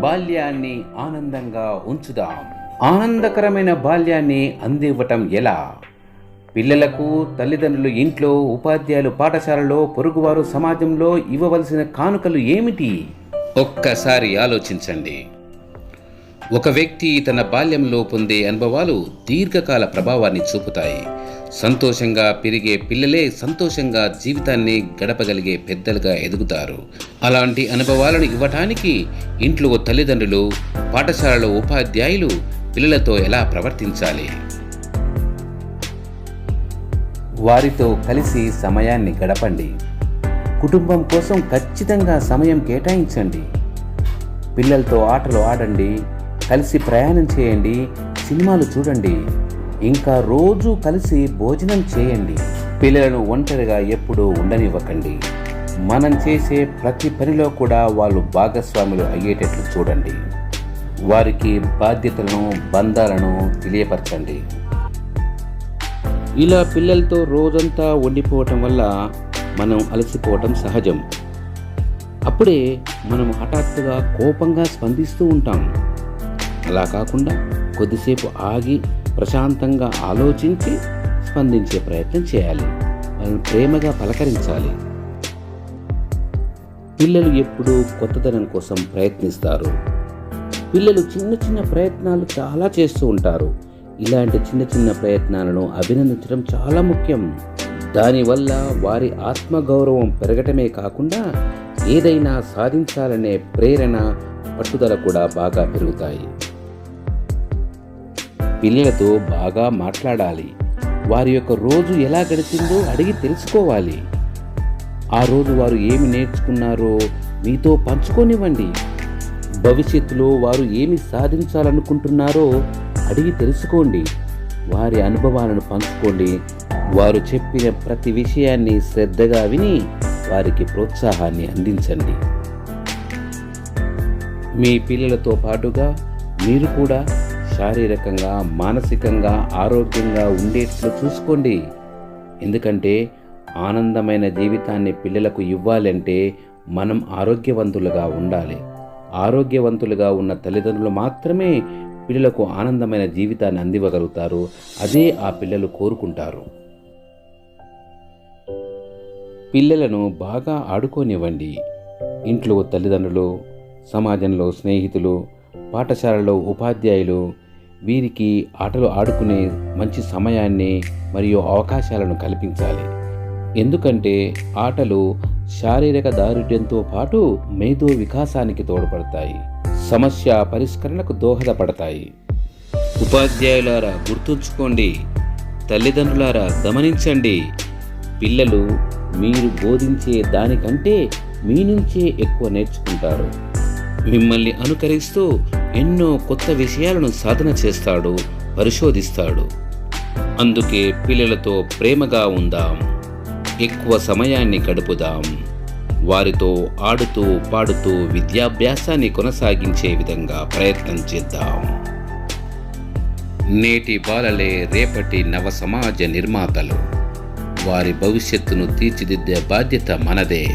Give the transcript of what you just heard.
బాల్యాన్ని ఆనందంగా ఉంచుదాం. ఆనందకరమైన బాల్యాన్ని అందివ్వటం ఎలా? పిల్లలకు తల్లిదండ్రులు ఇంట్లో ఉపాధ్యాయులు పాఠశాలలో పొరుగువారు సమాజంలో ఇవ్వవలసిన కానుకలు ఏమిటి? ఒక్కసారి ఆలోచించండి. ఒక వ్యక్తి తన బాల్యంలో పొందే అనుభవాలు దీర్ఘకాల ప్రభావాన్ని చూపుతాయి. సంతోషంగా పెరిగే పిల్లలే సంతోషంగా జీవితాన్ని గడపగలిగే పెద్దలుగా ఎదుగుతారు. అలాంటి అనుభవాలను ఇవ్వటానికి ఇంట్లో తల్లిదండ్రులు పాఠశాలలో ఉపాధ్యాయులు పిల్లలతో ఎలా ప్రవర్తించాలి? వారితో కలిసి సమయాన్ని గడపండి. కుటుంబం కోసం ఖచ్చితంగా సమయం కేటాయించండి. పిల్లలతో ఆటలు ఆడండి కలిసి ప్రయాణం చేయండి సినిమాలు చూడండి. ఇంకా రోజు కలిసి భోజనం చేయండి. పిల్లలను ఒంటరిగా ఎప్పుడూ ఉండనివ్వకండి. మనం చేసే ప్రతి పనిలో కూడా వాళ్ళు భాగస్వాములు అయ్యేటట్లు చూడండి. వారికి బాధ్యతలను బంధాలను తెలియపరచండి. ఇలా పిల్లలతో రోజంతా ఉండిపోవటం వల్ల మనం అలసిపోవటం సహజం. అప్పుడే మనం హఠాత్తుగా కోపంగా స్పందిస్తూ ఉంటాం. అలా కాకుండా కొద్దిసేపు ఆగి ప్రశాంతంగా ఆలోచించి స్పందించే ప్రయత్నం చేయాలి. వాళ్ళని ప్రేమగా పలకరించాలి. పిల్లలు ఎప్పుడూ కొత్తదనం కోసం ప్రయత్నిస్తారు. పిల్లలు చిన్న చిన్న ప్రయత్నాలు చాలా చేస్తూ ఉంటారు. ఇలాంటి చిన్న చిన్న ప్రయత్నాలను అభినందించడం చాలా ముఖ్యం. దానివల్ల వారి ఆత్మగౌరవం పెరగటమే కాకుండా ఏదైనా సాధించాలనే ప్రేరణ పట్టుదల కూడా బాగా పెరుగుతాయి. పిల్లలతో బాగా మాట్లాడాలి. వారి యొక్క రోజు ఎలా గడిచిందో అడిగి తెలుసుకోవాలి. ఆ రోజు వారు ఏమి నేర్చుకున్నారో మీతో పంచుకోనివ్వండి. భవిష్యత్తులో వారు ఏమి సాధించాలనుకుంటున్నారో అడిగి తెలుసుకోండి. వారి అనుభవాలను పంచుకోండి. వారు చెప్పిన ప్రతి విషయాన్ని శ్రద్ధగా విని వారికి ప్రోత్సాహాన్ని అందించండి. మీ పిల్లలతో పాటుగా మీరు కూడా శారీరకంగా మానసికంగా ఆరోగ్యంగా ఉండేట్లు చూసుకోండి. ఎందుకంటే ఆనందమైన జీవితాన్ని పిల్లలకు ఇవ్వాలంటే మనం ఆరోగ్యవంతులుగా ఉండాలి. ఆరోగ్యవంతులుగా ఉన్న తల్లిదండ్రులు మాత్రమే పిల్లలకు ఆనందమైన జీవితాన్ని అందివ్వగలుగుతారు. అదే ఆ పిల్లలు కోరుకుంటారు. పిల్లలను బాగా ఆడుకోనివ్వండి. ఇంట్లో తల్లిదండ్రులు సమాజంలో స్నేహితులు పాఠశాలలో ఉపాధ్యాయులు వీరికి ఆటలు ఆడుకునే మంచి సమయాన్ని మరియు అవకాశాలను కల్పించాలి. ఎందుకంటే ఆటలు శారీరక దారుఢ్యంతో పాటు మేధో వికాసానికి తోడ్పడతాయి. సమస్య పరిష్కరణకు దోహదపడతాయి. ఉపాధ్యాయులారా గుర్తుంచుకోండి. తల్లిదండ్రులారా గమనించండి. పిల్లలు మీరు బోధించే దానికంటే మీ నుంచే ఎక్కువ నేర్చుకుంటారు. మిమ్మల్ని అనుకరిస్తూ ఎన్నో కొత్త విషయాలను సాధన చేస్తాడు పరిశోధిస్తాడు. అందుకే పిల్లలతో ప్రేమగా ఉందాం. ఎక్కువ సమయాన్ని గడుపుదాం. వారితో ఆడుతూ పాడుతూ విద్యాభ్యాసాన్ని కొనసాగించే విధంగా ప్రయత్నం చేద్దాం. నేటి బాలలే రేపటి నవ సమాజ నిర్మాతలు. వారి భవిష్యత్తును తీర్చిదిద్దే బాధ్యత మనదే.